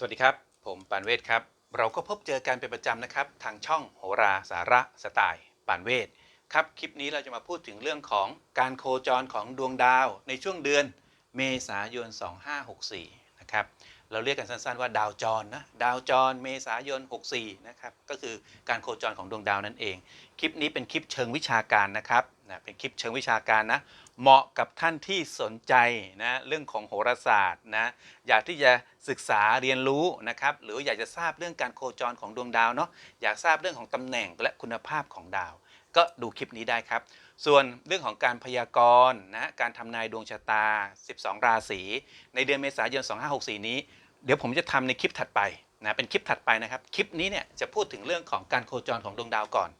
สวัสดีครับ ผมปานเวทครับ เราก็พบเจอกันเป็นประจำนะครับ ทางช่องโหราสาระสไตล์ปานเวทครับ คลิปนี้เราจะมาพูดถึงเรื่องของการโคจรของดวงดาวในช่วงเดือนเมษายน 2564 นะครับ เราเรียกกันสั้นๆว่าดาวจรนะ ดาวจรเมษายน 64 นะครับ ก็คือการโคจรของดวงดาวนั่นเอง คลิปนี้เป็นคลิปเชิงวิชาการนะครับนะเป็นคลิปเชิงวิชาการนะ เหมาะกับท่านที่สนใจนะเรื่องของโหราศาสตร์นะอยากที่จะศึกษาเรียนรู้นะครับหรืออยากจะทราบเรื่องการโคจรของดวงดาวเนาะอยากทราบเรื่องของตำแหน่งและคุณภาพของดาว ก็ดูคลิปนี้ได้ครับ ส่วนเรื่องของการพยากรณ์นะการทำนายดวงชะตา 12 ราศีในเดือนเมษายน 2564 นี้ เดี๋ยวผมจะทำในคลิปถัดไปนะเป็นคลิปถัดไปนะครับคลิปนี้เนี่ยจะพูดถึงเรื่องของการโคจรของดวงดาวก่อน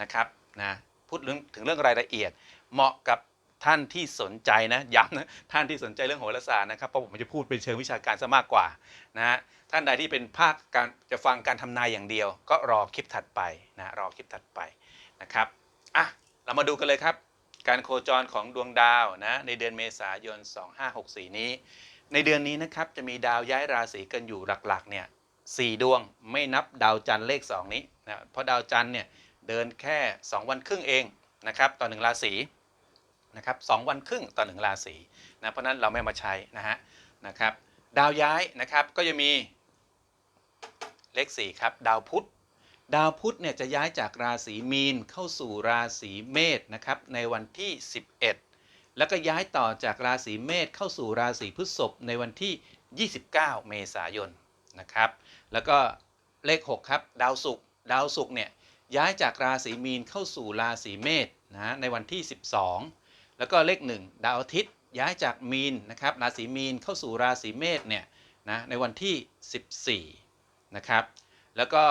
นะครับนะพูดถึงเรื่องรายละเอียดเหมาะกับ ท่านที่สนใจนะย้ำนะท่านที่สนใจเรื่องโหราศาสตร์นะครับเพราะผมจะพูดเป็นเชิงวิชาการซะมากกว่านะฮะท่านใดที่เป็นภาคการจะฟังการทำนายอย่างเดียว ก็รอคลิปถัดไปนะรอคลิปถัดไปนะครับอะเรามาดูกันเลยครับ การโคจรของดวงดาวนะในเดือนเมษายน 2564 นี้ ในเดือนนี้นะครับจะมีดาวย้ายราศีกันอยู่หลักๆเนี่ยสี่ดวงไม่นับดาวจันทร์เลข 2 นี้นะเพราะดาวจันทร์เนี่ยเดินแค่ 2 วันครึ่งเองนะครับต่อหนึ่งราศี นะครับสองวันครึ่งต่อหนึ่งราศีนะเพราะนั้นเราไม่มาใช้นะฮะนะครับดาวย้ายนะครับก็จะมีเลข4ครับดาวพุธดาวพุธเนี่ยจะย้ายจากราศีมีนเข้าสู่ราศีเมษนะครับในวันที่ 11 แล้วก็ย้ายต่อจากราศีเมษเข้าสู่ราศีพฤษภในวันที่ 29 เมษายนนะครับแล้วก็เลข 6 ครับ ดาวศุกร์ดาวศุกร์เนี่ยย้ายจากราศีมีนเข้าสู่ราศีเมษนะฮะในวันที่ 12 แล้วก็เลข 1 ดาวอาทิตย์ย้ายจากมีนนะครับราศีมีนเข้าสู่ราศีเมษเนี่ยนะในวันที่ 14นะครับแล้วก็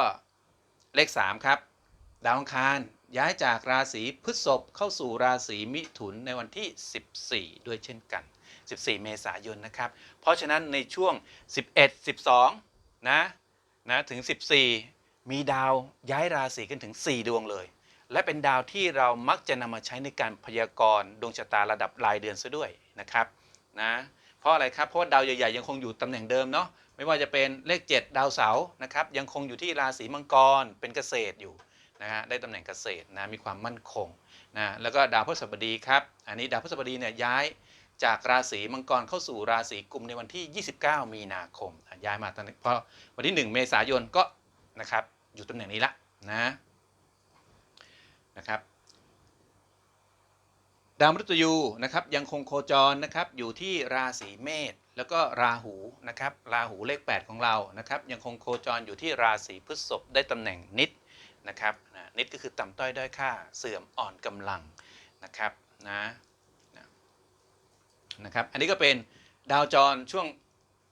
เลข3ครับดาวอังคารย้ายจากราศีพฤษภเข้าสู่ราศีมิถุนในวันที่ 14 ด้วยเช่นกัน 14 เมษายนนะครับ เพราะฉะนั้นในช่วง 11 12นะนะถึง 14 มีดาวย้ายราศีกันถึง 4 ดวงเลย และเป็นดาวที่เรามักจะนำมาใช้ในการพยากรณ์ดวงชะตาระดับรายเดือนซะด้วยนะครับนะเพราะอะไรครับเพราะว่าดาวใหญ่ๆยังคงอยู่ตำแหน่งเดิมเนาะไม่ว่าจะเป็นเลข 7 ดาวเสาร์นะครับยังคงอยู่ที่ราศีมังกรเป็นเกษตรอยู่นะฮะได้ตำแหน่งเกษตรนะมีความมั่นคงนะแล้วก็ดาวพฤหัสบดีครับอันนี้ดาวพฤหัสบดีเนี่ยย้ายจากราศีมังกรเข้าสู่ราศีกุมในวันที่ 29 มีนาคมอะย้ายมาตอนนี้เพราะวันที่ 1 เมษายนก็นะครับอยู่ตำแหน่งนี้ละนะ นะครับ ดาวมฤตยูนะครับยังคงโคจรนะครับอยู่ที่ราศีเมษแล้วก็ราหูนะครับราหูเลข 8 ของเรานะครับยังคงโคจรอยู่ที่ราศีพฤษภได้ตำแหน่งนิดนะครับนะนิดก็คือต่ำต้อยด้อยค่าเสื่อมอ่อนกำลังนะครับนะนะนะครับ อันนี้ก็เป็นดาวจรช่วง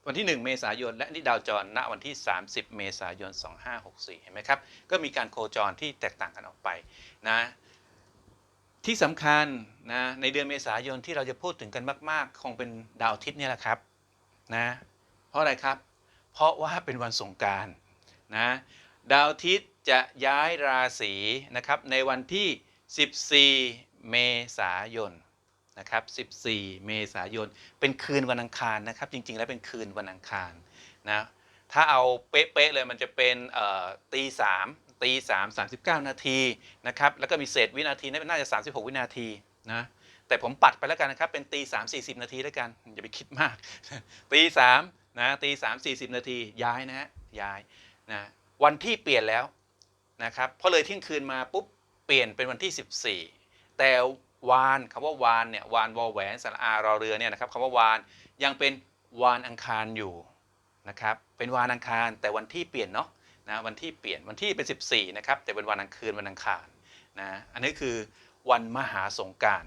วันที่ 1 เมษายน และนี่ดาวจรณวันที่ 30 เมษายน 2564 เห็นไหมครับ ก็มีการโคจรที่แตกต่างกันออกไปนะที่สำคัญนะในเดือนเมษายนที่เราจะพูดถึงกันมาก ๆ คงเป็นดาวอาทิตย์นี่แหละครับนะเพราะอะไรครับ เพราะว่าเป็นวันสงการนะดาวอาทิตย์จะย้ายราศีนะครับในวันที่ 14 เมษายน นะครับ 14 เมษายน เป็นคืนวันอังคารนะครับ จริง ๆ แล้วเป็นคืนวันอังคารนะ ถ้าเอาเป๊ะๆเลยมันจะเป็นตีสามตีสามสามสิบเก้านาทีนะครับ แล้วก็มีเศษวินาทีน่าจะ 36 วินาทีนะ แต่ผมปัดไปแล้วกันนะครับ เป็นตีสามสี่สิบนาทีแล้วกัน อย่าไปคิดมาก ตีสามนะตีสามสี่สิบนาทีย้ายนะฮะย้ายนะวันที่เปลี่ยนแล้วนะครับพอเลยเที่ยงคืนมาปุ๊บเปลี่ยนเป็นวันที่ 14 แต่ วานคำว่าวานเนี่ยวานวอแหวนสระอารอเรือเนี่ยนะครับคำว่าวานยังเป็นวานอังคารอยู่นะครับเป็นวานอังคารแต่วันที่เปลี่ยนเนาะนะวันที่เปลี่ยนวันที่เป็น 14นะครับแต่เป็นวันอังคืนวันอังคารนะอันนี้คือวันมหาสงการ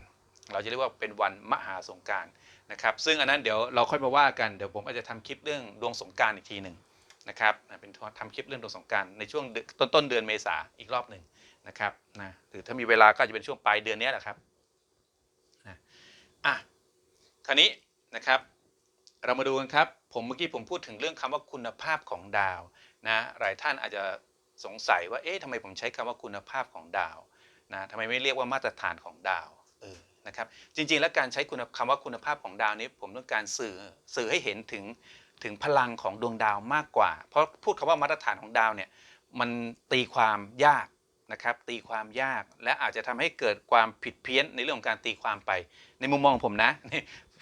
เราจะเรียกว่าเป็นวันมหาสงการนะครับซึ่งอันนั้นเดี๋ยวเราค่อยมาว่ากันเดี๋ยวผมอาจจะทำคลิปเรื่องดวงสงการอีกทีหนึ่งนะครับเป็นทำคลิปเรื่องดวงสงการในช่วงต้นต้นเดือนเมษาอีกรอบหนึ่งนะครับนะหรือถ้ามีเวลาก็อาจจะเป็นช่วงปลายเดือนนี้แหละครับ อะคราวนี้นะครับ เรามาดูกันครับ ผมเมื่อกี้ผมพูดถึงเรื่องคำว่าคุณภาพของดาวนะหลายท่านอาจจะสงสัยว่าเอ๊ะทำไมผมใช้คำว่าคุณภาพของดาวนะทำไมไม่เรียกว่ามาตรฐานของดาวเออนะครับ จริงๆ แล้วการใช้คุณคำว่าคุณภาพของดาวนี้ ผมต้องการสื่อสื่อให้เห็นถึงถึงพลังของดวงดาวมากกว่า เพราะพูดคำว่ามาตรฐานของดาวเนี่ยมันตีความยาก นะครับตีความยากและอาจจะทำให้เกิดความผิดเพี้ยนในเรื่องของการตีความไป ในมุมมองของผมนะ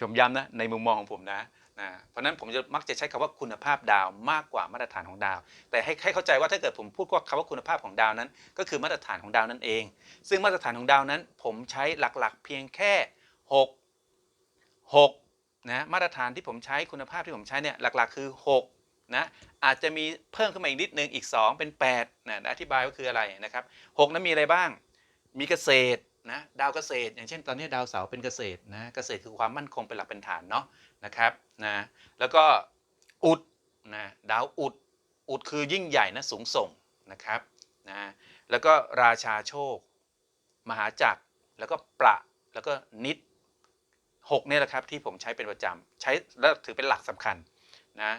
ผมย้ำนะในมุมมองของผมนะนะเพราะนั้นผมจะมักจะใช้คำว่าคุณภาพดาวมากกว่ามาตรฐานของดาว แต่ให้ให้เข้าใจว่าถ้าเกิดผมพูดว่าคำว่าคุณภาพของดาวนั้น ก็คือมาตรฐานของดาวนั่นเอง ซึ่งมาตรฐานของดาวนั้น ผมใช้หลักๆ เพียงแค่ 6 6นะมาตรฐานที่ผมใช้คุณภาพที่ผมใช้เนี่ยหลักๆ คือ 6 นะอาจจะมีเพิ่มขึ้นมาอีกนิดนึงอีก 2 เป็น8นะอธิบายว่าคืออะไรนะครับ6นั้นมีอะไรบ้าง มีเกษตรนะดาวเกษตร อย่างเช่นตอนนี้ดาวเสาร์เป็นเกษตรนะเกษตรคือความมั่นคงเป็นหลักเป็นฐานเนาะนะครับนะแล้วก็อุดนะดาวอุดอุดคือยิ่งใหญ่นะสูงส่งนะครับนะแล้วก็ราชาโชค มหาจักรแล้วก็ประแล้วก็นิดหกเนี่ยแหละครับที่ผมใช้เป็นประจำใช้แล้วถือเป็นหลักสำคัญนะ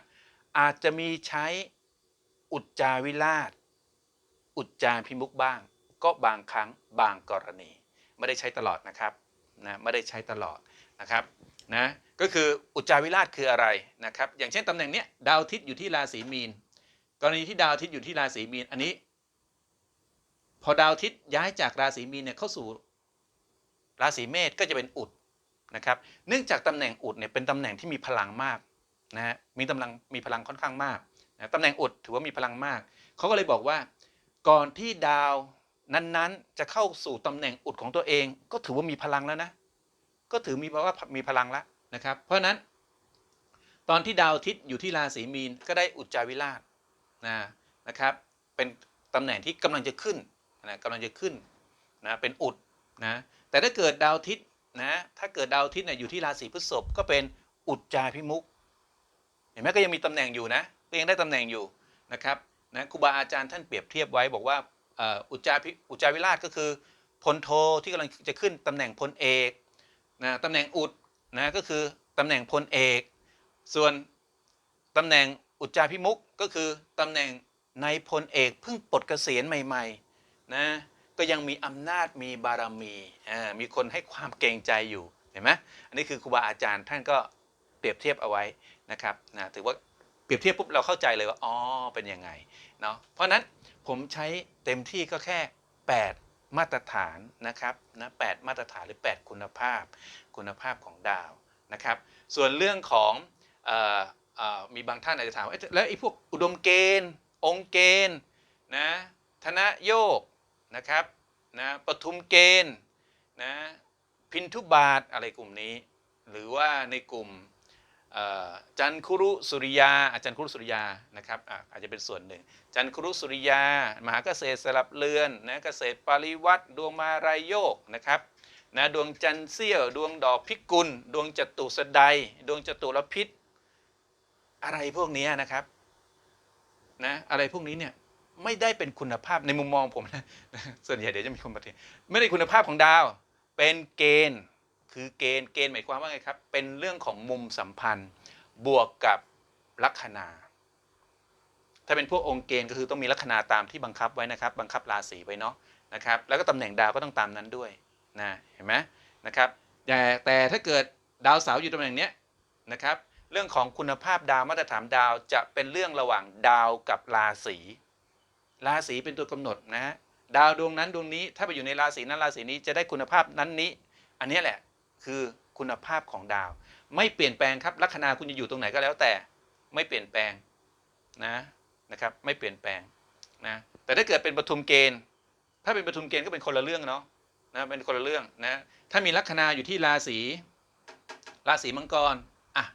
อาจจะมีใช้อุจจาวิราช อุจจาพิมุกบ้าง ก็บางครั้งบางกรณี ไม่ได้ใช้ตลอดนะครับนะไม่ได้ใช้ตลอดนะครับนะก็คืออุจจาวิราชคืออะไรนะครับ อย่างเช่นตำแหน่งเนี้ยดาวอาทิตย์อยู่ที่ราศีมีน กรณีที่ดาวอาทิตย์อยู่ที่ราศีมีนอันนี้ พอดาวอาทิตย์ย้ายจากราศีมีนเนี่ยเข้าสู่ราศีเมษก็จะเป็นอุดนะครับ เนื่องจากตำแหน่งอุดเนี่ยเป็นตำแหน่งที่มีพลังมาก นะฮะมีกำลังมีพลังค่อนข้างมากนะตำแหน่งอุดถือว่ามีพลังมาก เขาก็เลยบอกว่า ก่อนที่ดาวนั้นๆ จะเข้าสู่ตำแหน่งอุดของตัวเอง ก็ถือว่ามีพลังแล้วนะ ก็ถือมีว่ามีพลังแล้วนะครับ เพราะฉะนั้น ตอนที่ดาวอาทิตย์อยู่ที่ราศีมีนก็ได้อุจจาวิราชนะนะครับ เป็นตำแหน่งที่กำลังจะขึ้นนะกำลังจะขึ้นนะเป็นอุดนะแต่ถ้าเกิดดาวอาทิตย์นะถ้าเกิดดาวอาทิตย์เนี่ยอยู่ที่ราศีพฤษภก็เป็นอุจจาพิมุก เห็นไหมก็ยังมีตำแหน่งอยู่นะก็ยังได้ตำแหน่งอยู่นะครับนะครูบาอาจารย์ท่านเปรียบเทียบไว้บอกว่าอุจจาพิอุจาวิราชก็คือพลโทที่กำลังจะขึ้นตำแหน่งพลเอกนะตำแหน่งอุดนะก็คือตำแหน่งพลเอก ส่วนตำแหน่งอุจจาพิมุกก็คือตำแหน่งในพลเอกเพิ่งปลดเกษียณใหม่ๆนะก็ยังมีอำนาจมีบารมีอ่ามีคนให้ความเกรงใจอยู่เห็นไหมอันนี้คือครูบาอาจารย์ท่านก็เปรียบเทียบเอาไว้ นะครับนะถือว่าเปรียบเทียบปุ๊บเราเข้าใจเลยว่าอ๋อเป็นยังไงเนาะเพราะนั้นผมใช้เต็มที่ก็แค่ 8 มาตรฐานนะครับนะแมาตรฐานหรือ 8 คุณภาพ คุณภาพของดาวนะครับ ส่วนเรื่องของออมีบางท่านอาจจะถามว่าแล้วไอ้พวกอุดมเกณฑ์ องค์เกณฑ์นะธนโยกนะครับนะปทุมเกณฑ์นะพินทุบาทอะไรกลุ่มนี้ หรือว่าในกลุ่ม จันคุรุสุริยาอาจารย์คุรุสุริยานะครับอาจจะเป็นส่วนหนึ่ง จันคุรุสุริยา มหาเกษตรสลับเรือนนะเกษตรปริวัติดวงมารายโยกนะครับนะดวงจันทร์เสี้ยวดวงดอกพิกุล ดวงจตุสดายดวงจตุรพิษ อะไรพวกนี้นะครับนะอะไรพวกนี้เนี่ยไม่ได้เป็นคุณภาพในมุมมองผมนะส่วนใหญ่เดี๋ยวจะมีคนปฏิไม่ได้คุณภาพของดาว เป็นเกณฑ์ คือเกณฑ์เกณฑ์หมายความว่าไงครับ เป็นเรื่องของมุมสัมพันธ์ บวกกับลัคนา ถ้าเป็นพวกองค์เกณฑ์ก็คือต้องมีลัคนาตามที่บังคับไว้นะครับ บังคับราศีไว้เนาะนะครับ แล้วก็ตำแหน่งดาวก็ต้องตามนั้นด้วยนะเห็นไหมนะครับแต่แต่ถ้าเกิดดาวเสาร์อยู่ตำแหน่งเนี้ยนะครับ เรื่องของคุณภาพดาวมาตรฐานดาวจะเป็นเรื่องระหว่างดาวกับราศีราศีเป็นตัวกำหนดนะฮะดาวดวงนั้นดวงนี้ถ้าไปอยู่ในราศีนั้นราศีนี้จะได้คุณภาพนั้นนี้ อันนี้แหละ คือคุณภาพของดาว ไม่เปลี่ยนแปลงครับลัคนาคุณจะอยู่ตรงไหนก็แล้วแต่ไม่เปลี่ยนแปลงนะนะครับไม่เปลี่ยนแปลงนะแต่ถ้าเกิดเป็นปฐุมเกณฑ์ ถ้าเป็นปฐุมเกณฑ์ก็เป็นคนละเรื่องเนาะนะเป็นคนละเรื่องนะถ้ามีลัคนาอยู่ที่ราศีราศีมังกรอะ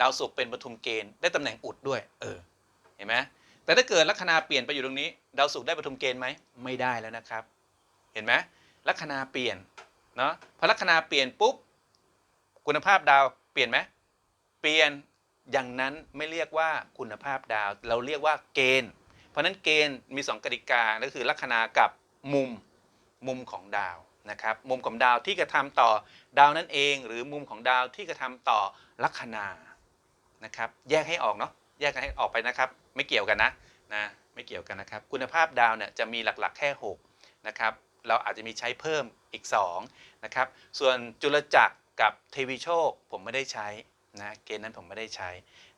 ดาวศุกร์เป็นปฐุมเกณฑ์ได้ตำแหน่งอุดด้วยเออเห็นไหมแต่ถ้าเกิดลัคนาเปลี่ยนไปอยู่ตรงนี้ ดาวศุกร์ได้ปฐุมเกณฑ์ไหมไม่ได้แล้วนะครับ เห็นไหมลัคนาเปลี่ยนเนาะพอลัคนาเปลี่ยนปุ๊บ คุณภาพดาวเปลี่ยนไหมเปลี่ยนอย่างนั้นไม่เรียกว่าคุณภาพดาว เราเรียกว่าเกณฑ์ เพราะฉะนั้นเกณฑ์มี 2กติกาก็คือลัคนากับมุมมุมของดาวนะครับมุมของดาวที่กระทำต่อดาวนั่นเอง หรือมุมของดาวที่กระทำต่อลัคนานะครับแยกให้ออกเนาะแยกกันให้ออกไปนะครับ ไม่เกี่ยวกันนะนะไม่เกี่ยวกันนะครับ คุณภาพดาวเนี่ยจะมีหลักๆแค่6นะครับเราอาจจะมีใช้เพิ่มอีก2นะครับส่วนจุลจักร กับเทวีโชคผมไม่ได้ใช้นะเกณฑ์นั้นผมไม่ได้ใช้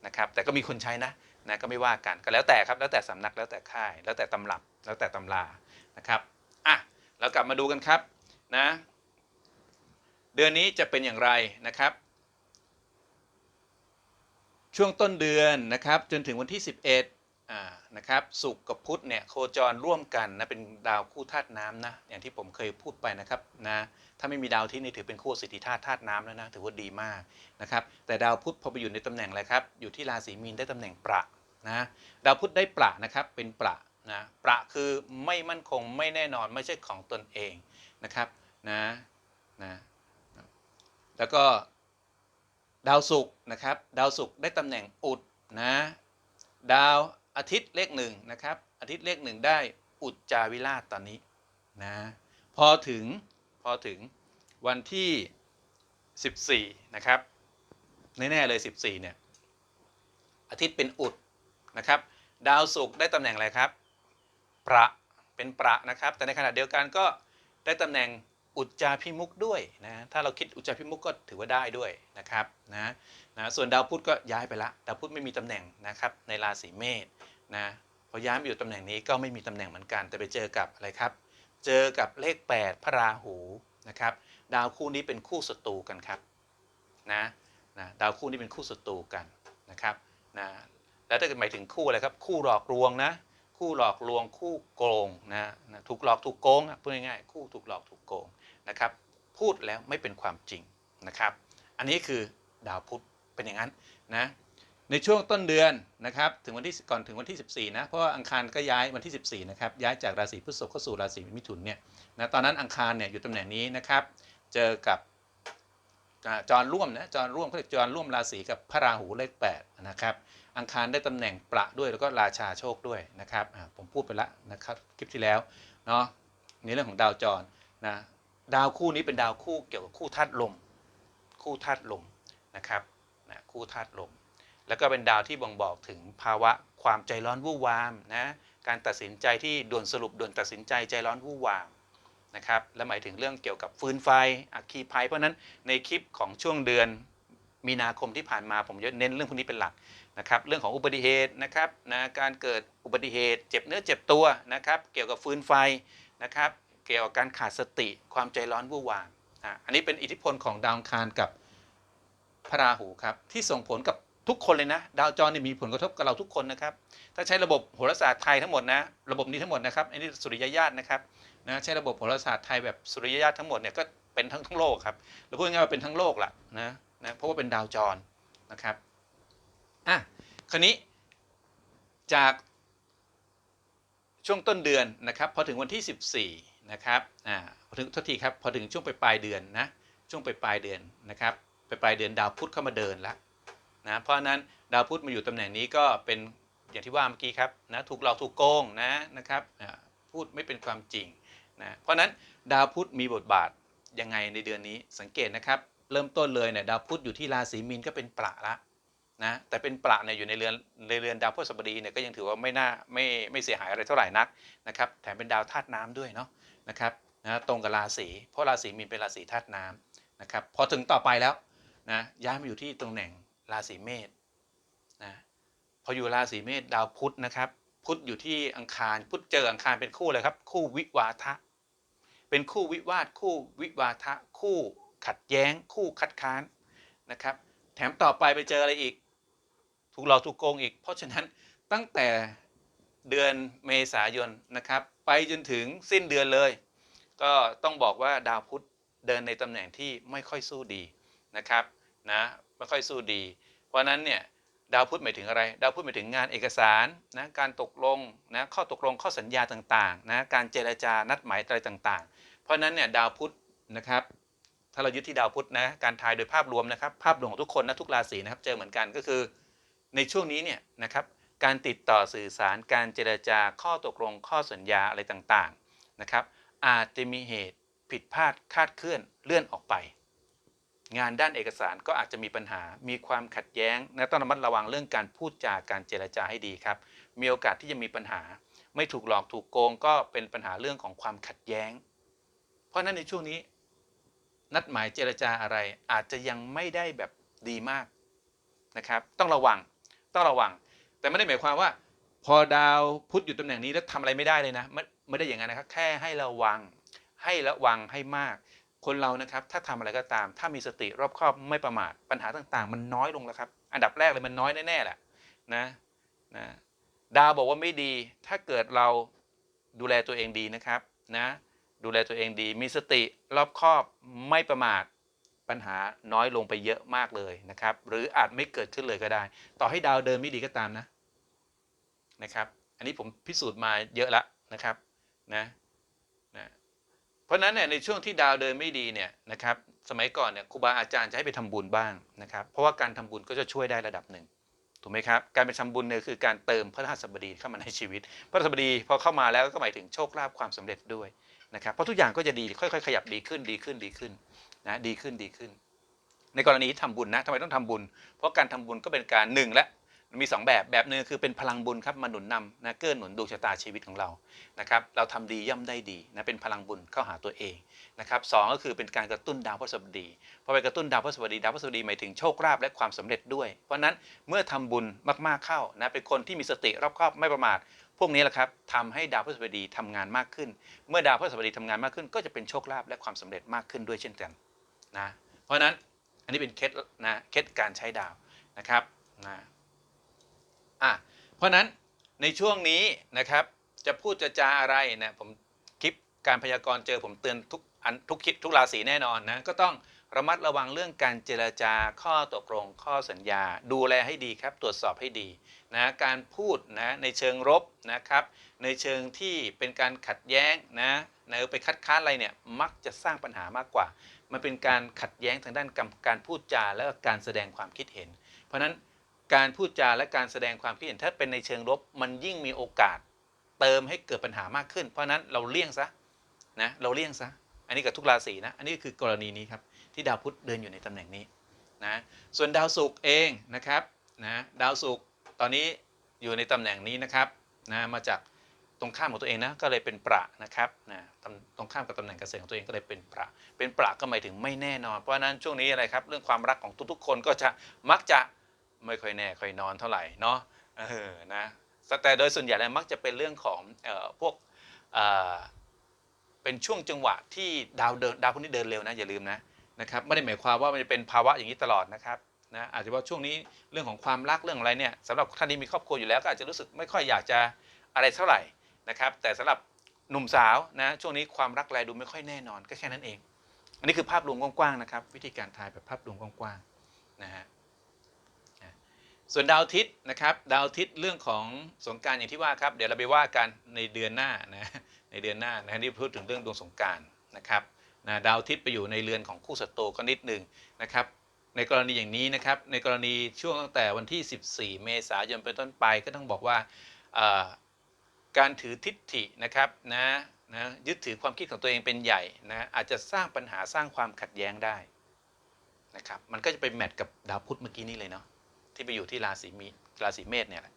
นะครับแต่ก็มีคนใช้นะนะก็ไม่ว่ากันก็แล้วแต่ครับแล้วแต่สำนักแล้วแต่ค่าย แล้วแต่ตำรับแล้วแต่ตำรานะครับอะเรากลับมาดูกันครับนะเดือนนี้จะเป็นอย่างไรนะครับ ช่วงต้นเดือนนะครับจนถึงวันที่ 11อ่า นะครับศุกกับพุธเนี่ยโคจรร่วมกันนะเป็นดาวคู่ธาตุน้ำนะอย่างที่ผมเคยพูดไปนะครับนะถ้าไม่มีดาวที่นี่ถือเป็นคู่สิทธิธาตุธาตุน้ำแล้วนะถือว่าดีมากนะครับแต่ดาวพุธพอไปอยู่ในตำแหน่งอะไรครับอยู่ที่ราศีมีนได้ตำแหน่งประนะดาวพุธได้ประนะครับเป็นประนะประคือไม่มั่นคงไม่แน่นอนไม่ใช่ของตนเองนะครับนะนะแล้วก็ดาวศุกร์นะครับดาวศุกร์ได้ตำแหน่งอุดนะดาว อาทิตย์เลขหนึ่งนะครับ อาทิตย์เลขหนึ่งได้อุจจาวิราชตอนนี้นะพอถึงพอถึงวันที่ 14 นะครับ แน่ ๆ เลย 14 เนี่ย อาทิตย์เป็นอุดนะครับ ดาวศุกร์ได้ตำแหน่งอะไรครับ ประเป็นประนะครับ แต่ในขณะเดียวกันก็ได้ตำแหน่งอุจจาพิมุกด้วยนะ ถ้าเราคิดอุจจาพิมุกก็ถือว่าได้ด้วยนะครับนะนะส่วนดาวพุธก็ย้ายไปละ ดาวพุธไม่มีตำแหน่งนะครับในราศีเมษ นะพอย้ายมาอยู่ตำแหน่งนี้ก็ไม่มีตำแหน่งเหมือนกัน แต่ไปเจอกับอะไรครับ เจอกับเลข 8 พระราหูนะครับ ดาวคู่นี้เป็นคู่ศัตรูกันครับนะนะดาวคู่นี้เป็นคู่ศัตรูกันนะครับนะแล้วถ้าเกิดหมายถึงคู่อะไรครับ คู่หลอกลวงนะคู่หลอกลวงคู่โกงนะนะถูกหลอกถูกโกงพูดง่ายๆคู่ถูกหลอกถูกโกงนะครับ พูดแล้วไม่เป็นความจริงนะครับ อันนี้คือดาวพุธเป็นอย่างนั้นนะ ในช่วงต้นเดือนนะครับถึงวันที่ก่อนถึงวันที่ 14นะเพราะว่าอังคารก็ย้ายวันที่ 14นะครับย้ายจากราศีพฤษภเข้าสู่ราศีมิถุนเนี่ยนะตอนนั้นอังคารเนี่ยอยู่ตำแหน่งนี้นะครับ เจอกับอ่าจรร่วมนะจรร่วมเขาเรียกจรร่วมราศีกับพระราหูเลข8นะครับอังคารได้ตำแหน่งประด้วยแล้วก็ราชาโชคด้วยนะครับผมพูดไปแล้วนะครับคลิปที่แล้วเนาะในเรื่องของดาวจรนะดาวคู่นี้เป็นดาวคู่เกี่ยวกับคู่ธาตุลม คู่ธาตุลมนะครับนะคู่ธาตุลม แล้วก็เป็นดาวที่บ่งบอกถึงภาวะความใจร้อนวู่วามนะการตัดสินใจที่ด่วนสรุปด่วนตัดสินใจใจร้อนวู่วามนะครับและหมายถึงเรื่องเกี่ยวกับฟืนไฟอัคคีภัย เพราะนั้นในคลิปของช่วงเดือนมีนาคมที่ผ่านมาผมจะเน้นเรื่องพวกนี้เป็นหลักนะครับเรื่องของอุบัติเหตุนะครับนะการเกิดอุบัติเหตุเจ็บเนื้อเจ็บตัวนะครับเกี่ยวกับฟืนไฟนะครับเกี่ยวกับการขาดสติความใจร้อนวู่วามอันนี้เป็นอิทธิพลของดาวคารกับพระราหูครับที่ส่งผลกับ ทุกคนเลยนะ ดาวจรนี่มีผลกระทบกับเราทุกคนนะครับ ถ้าใช้ระบบโหราศาสตร์ไทยทั้งหมดนะ ระบบนี้ทั้งหมดนะครับ อันนี้สุริยญาตนะครับนะใช้ระบบโหราศาสตร์ไทยแบบสุริยญาตทั้งหมดเนี่ยก็เป็นทั้งทั้งโลกครับเราพูดง่ายๆว่าเป็นทั้งโลกละนะนะเพราะว่าเป็นดาวจรนะครับอะคราวนี้จากช่วงต้นเดือนนะครับพอถึงวันที่ 14นะครับอ่าพอถึงทษทีครับพอถึงช่วงปลายปลายเดือนนะช่วงปลายปลายเดือนนะครับปปลายเดือนดาวพุธเข้ามาเดินแล้ว นะเพราะนั้นดาวพุธมาอยู่ตำแหน่งนี้ก็เป็นอย่างที่ว่าเมื่อกี้ครับนะถูกหลอกถูกโกงนะนะครับพูดไม่เป็นความจริงนะเพราะนั้นดาวพุธมีบทบาทยังไงในเดือนนี้สังเกตนะครับ เริ่มต้นเลยเนี่ยดาวพุธอยู่ที่ราศีมีนก็เป็นประละนะแต่เป็นประเนี่ยอยู่ในเรือนในเรือนดาวพฤหัสบดีเนี่ยก็ยังถือว่าไม่น่าไม่ไม่เสียหายอะไรเท่าไหร่นักนะครับแถมเป็นดาวธาตุน้ำด้วยเนาะนะครับนะตรงกับราศีเพราะราศีมีนเป็นราศีธาตุน้ำนะครับพอถึงต่อไปแล้วนะย้ายมาอยู่ที่ตำแหน่ง ราศีเมษนะพออยู่ราศีเมษดาวพุธนะครับ พุธอยู่ที่อังคารพุธเจออังคารเป็นคู่เลยครับ คู่วิวาทะ เป็นคู่วิวาทคู่วิวาทะ คู่ขัดแย้ง คู่คัดค้านนะครับ แถมต่อไปไปเจออะไรอีก ถูกหลอกถูกโกงอีก เพราะฉะนั้นตั้งแต่เดือนเมษายนนะครับ ไปจนถึงสิ้นเดือนเลย ก็ต้องบอกว่าดาวพุธเดินในตำแหน่งที่ไม่ค่อยสู้ดีนะครับนะ ไม่ค่อยสู้ดี เพราะนั้นเนี่ยดาวพุธหมายถึงอะไร ดาวพุธหมายถึงงานเอกสารนะการตกลงนะข้อตกลงข้อสัญญาต่างๆนะการเจรจานัดหมายอะไรต่าง ๆ เพราะฉะนั้นเนี่ยดาวพุธนะครับถ้าเรายึดที่ดาวพุธนะการทายโดยภาพรวมนะครับภาพรวมของทุกคนนะทุกราศีนะครับเจอเหมือนกันก็คือในช่วงนี้เนี่ยนะครับการติดต่อสื่อสารการเจรจาข้อตกลงข้อสัญญาอะไรต่างๆนะครับอาจจะมีเหตุผิดพลาดคาดเคลื่อนเลื่อนออกไป งานด้านเอกสารก็อาจจะมีปัญหา มีความขัดแย้งและต้องระมัดระวังเรื่องการพูดจาการเจรจาให้ดีครับ มีโอกาสที่จะมีปัญหา ไม่ถูกหลอกถูกโกงก็เป็นปัญหาเรื่องของความขัดแย้ง เพราะฉะนั้นในช่วงนี้ นัดหมายเจรจาอะไรอาจจะยังไม่ได้แบบดีมากนะครับ ต้องระวัง ต้องระวัง แต่ไม่ได้หมายความว่า พอดาวพุธอยู่ตำแหน่งนี้แล้วทำอะไรไม่ได้เลยนะ ไม่ไม่ได้อย่างนั้นนะครับ แค่ให้ระวัง ให้ระวังให้มาก คนเรานะครับถ้าทำอะไรก็ตาม ถ้ามีสติรอบคอบไม่ประมาทปัญหาต่างๆ มันน้อยลงแล้วครับ อันดับแรกเลยมันน้อยแน่ๆแหละนะนะดาวบอกว่าไม่ดีถ้าเกิดเราดูแลตัวเองดีนะครับนะดูแลตัวเองดี มีสติรอบคอบไม่ประมาทปัญหาน้อยลงไปเยอะมากเลยนะครับ หรืออาจไม่เกิดขึ้นเลยก็ได้ ต่อให้ดาวเดินไม่ดีก็ตามนะนะครับ อันนี้ผมพิสูจน์มาเยอะแล้วนะครับนะ เพราะนั้นเนี่ยในช่วงที่ดาวเดินไม่ดีเนี่ยนะครับสมัยก่อนเนี่ยครูบาอาจารย์จะให้ไปทำบุญบ้างนะครับเพราะว่าการทำบุญก็จะช่วยได้ระดับหนึ่งถูกไหมครับการไปทำบุญเนี่ยคือการเติมพระราชบดีเข้ามาในชีวิต พระราชบดีพอเข้ามาแล้วก็หมายถึงโชคลาภความสำเร็จด้วยนะครับเพราะทุกอย่างก็จะดีค่อยๆ ขยับดีขึ้นดีขึ้นดีขึ้นนะดีขึ้นดีขึ้น ในกรณีที่ทำบุญนะทำไมต้องทำบุญ เพราะการทำบุญก็เป็นการหนึ่งและ มีสองแบบแบบหนึ่งคือเป็นพลังบุญครับมาหนุนนำนะเกื้อหนุนดวงชะตาชีวิตของเรานะครับเราทำดีย่อมได้ดีนะเป็นพลังบุญเข้าหาตัวเองนะครับสองก็คือเป็นการกระตุ้นดาวพฤหัสบดีพอไปกระตุ้นดาวพฤหัสบดีดาวพฤหัสบดีหมายถึงโชคลาภและความสำเร็จด้วย เพราะนั้นเมื่อทำบุญมากๆเข้านะเป็นคนที่มีสติรอบคอบไม่ประมาทพวกนี้แหละครับทำให้ดาวพฤหัสบดีทำงานมากขึ้น เมื่อดาวพฤหัสบดีทำงานมากขึ้น ก็จะเป็นโชคลาภและความสำเร็จมากขึ้นด้วยเช่นกันนะเพราะฉะนั้นอันนี้เป็นเคล็ดนะเคล็ดการใช้ดาวนะครับนะ อะเพราะนั้นในช่วงนี้นะครับ จะพูดจะจาอะไรนะผมคลิปการพยากรณ์เจอผมเตือนทุกอันทุกคลิปทุกราศีแน่นอนนะก็ต้องระมัดระวังเรื่องการเจรจาข้อตกลงข้อสัญญา ดูแลให้ดีครับ ตรวจสอบให้ดีนะการพูดนะในเชิงรบนะครับ ในเชิงที่เป็นการขัดแย้งนะนะไปคัดค้านอะไรเนี่ยมักจะสร้างปัญหามากกว่า มันเป็นการขัดแย้งทางด้านกรรมการพูดจาและการแสดงความคิดเห็น เพราะฉะนั้น การพูดจาและการแสดงความคิดเห็นถ้าเป็นในเชิงลบมันยิ่งมีโอกาสเติมให้เกิดปัญหามากขึ้น เพราะนั้นเราเลี่ยงซะนะเราเลี่ยงซะอันนี้กับทุกราศีนะอันนี้คือกรณีนี้ครับที่ดาวพุธเดินอยู่ในตำแหน่งนี้นะส่วนดาวศุกร์เองนะครับนะดาวศุกร์ตอนนี้อยู่ในตำแหน่งนี้นะครับนะมาจากตรงข้ามของตัวเองนะก็เลยเป็นประนะครับนะตำตรงข้ามกับตำแหน่งเกษตรของตัวเองก็เลยเป็นประเป็นประก็หมายถึงไม่แน่นอน เพราะฉะนั้นช่วงนี้อะไรครับเรื่องความรักของทุกๆ คนก็จะมักจะ ไม่ค่อยแน่ค่อยนอนเท่าไหร่เนาะเออนะแต่โดยส่วนใหญ่แล้วมักจะเป็นเรื่องของออพวกเเป็นช่วงจังหวะที่ดาวเดินดาวพวกนี้เดินเร็วนะอย่าลืมนะนะครับไม่ได้หมายความว่ามันจะเป็นภาวะอย่างนี้ตลอดนะครับนะอาจจะว่าช่วงนี้เรื่องของความรักเรื่องอะไรเนี่ยสำหรับท่านที่มีครอบครัวอยู่แล้วก็อาจจะรู้สึกไม่ค่อยอยากจะอะไรเท่าไหร่นะครับ แต่สำหรับหนุ่มสาวนะช่วงนี้ความรักแลดูไม่ค่อยแน่นอนก็แค่นั้นเอง อันนี้คือภาพรวมกว้างๆนะครับ วิธีการทายแบบภาพรวมกว้างๆนะฮะ ส่วนดาวทิตย์นะครับดาวทิตย์เรื่องของสงการอย่างที่ว่าครับเดี๋ยวเราไปว่ากันในเดือนหน้านะในเดือนหน้านะที่พูดถึงเรื่องดวงสงการนะครับนะดาวทิตย์ไปอยู่ในเรือนของคู่ศัตรูก็นิดหนึ่งนะครับในกรณีอย่างนี้นะครับในกรณีช่วงตั้งแต่วันที่ 14 เมษายนเป็นต้นไปก็ต้องบอกว่าการถือทิฏฐินะครับนะนะยึดถือความคิดของตัวเองเป็นใหญ่นะอาจจะสร้างปัญหาสร้างความขัดแย้งได้นะครับมันก็จะไปแมทกับดาวพุธเมื่อกี้นี้เลยเนาะ ที่ไปอยู่ที่ราศีมีราศีเมษเนี่ยแหละ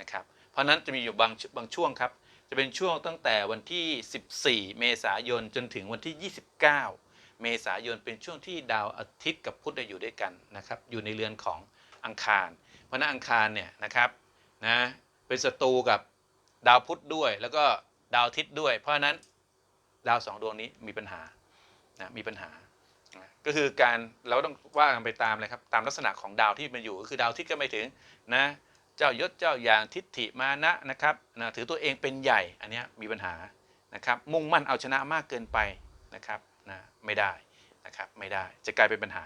นะครับ เพราะนั้นจะมีอยู่บางบางช่วงครับ จะเป็นช่วงตั้งแต่วันที่ 14 เมษายนจนถึงวันที่ 29 เมษายนเป็นช่วงที่ดาวอาทิตย์กับพุธอยู่ด้วยกันนะครับ อยู่ในเรือนของอังคาร เพราะนั้นอังคารเนี่ยนะครับนะเป็นศัตรูกับดาวพุธด้วย แล้วก็ดาวอาทิตย์ด้วย เพราะนั้นดาวสองดวงนี้มีปัญหานะมีปัญหา ก็คือการเราต้องว่ากันไปตามเลยครับ ตามลักษณะของดาวที่มันอยู่ก็คือดาวทิตย์ก็ไม่ถึงนะเจ้ายศเจ้าอย่างทิฏฐิมานะนะครับนะถือตัวเองเป็นใหญ่อันนี้มีปัญหานะครับมุ่งมั่นเอาชนะมากเกินไปนะครับนะไม่ได้นะครับไม่ได้จะกลายเป็นปัญหา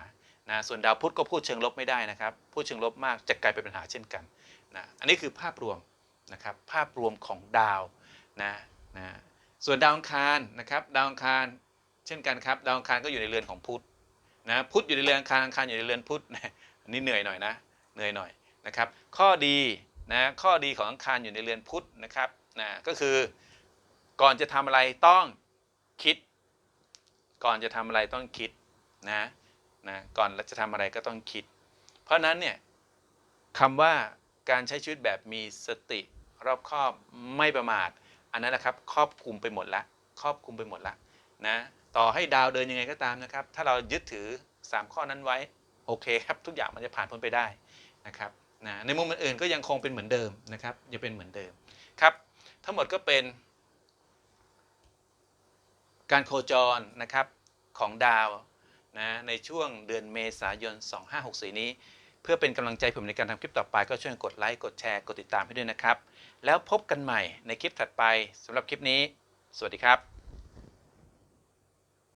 นะส่วนดาวพุธก็พูดเชิงลบไม่ได้นะครับพูดเชิงลบมากจะกลายเป็นปัญหาเช่นกันนะอันนี้คือภาพรวมนะครับภาพรวมของดาวนะนะส่วนดาวอังคารนะครับดาวอังคารเช่นกันครับดาวอังคารก็อยู่ในเรือนของพุธ นะพุธอยู่ในเรือนอังคารอังคารอยู่ในเรือนพุธนะอันนี้เหนื่อยหน่อยนะเหนื่อยหน่อยนะครับ ข้อดีนะข้อดีของอังคารอยู่ในเรือนพุธนะครับนะก็คือก่อนจะทำอะไรต้องคิด ก่อนจะทำอะไรต้องคิดนะนะก่อนจะทำอะไรก็ต้องคิด เพราะฉะนั้นเนี่ยคำว่าการใช้ชีวิตแบบมีสติรอบคอบไม่ประมาท อันนั้นนะครับครอบคลุมไปหมดละครอบคลุมไปหมดละนะ ต่อให้ดาวเดินยังไงก็ตามนะครับ ถ้าเรายึดถือ 3 ข้อนั้นไว้โอเคครับทุกอย่างมันจะผ่านพ้นไปได้นะครับนะในมุมอื่นๆก็ยังคงเป็นเหมือนเดิมนะครับยังเป็นเหมือนเดิมครับ ทั้งหมดก็เป็นการโคจรนะครับของดาวนะในช่วงเดือนเมษายน 2564 นี้ เพื่อเป็นกำลังใจผมในการทำคลิปต่อไป ก็ช่วยกดไลค์ กดแชร์ กดติดตามให้ด้วยนะครับ แล้วพบกันใหม่ในคลิปถัดไปสำหรับคลิปนี้ สวัสดีครับ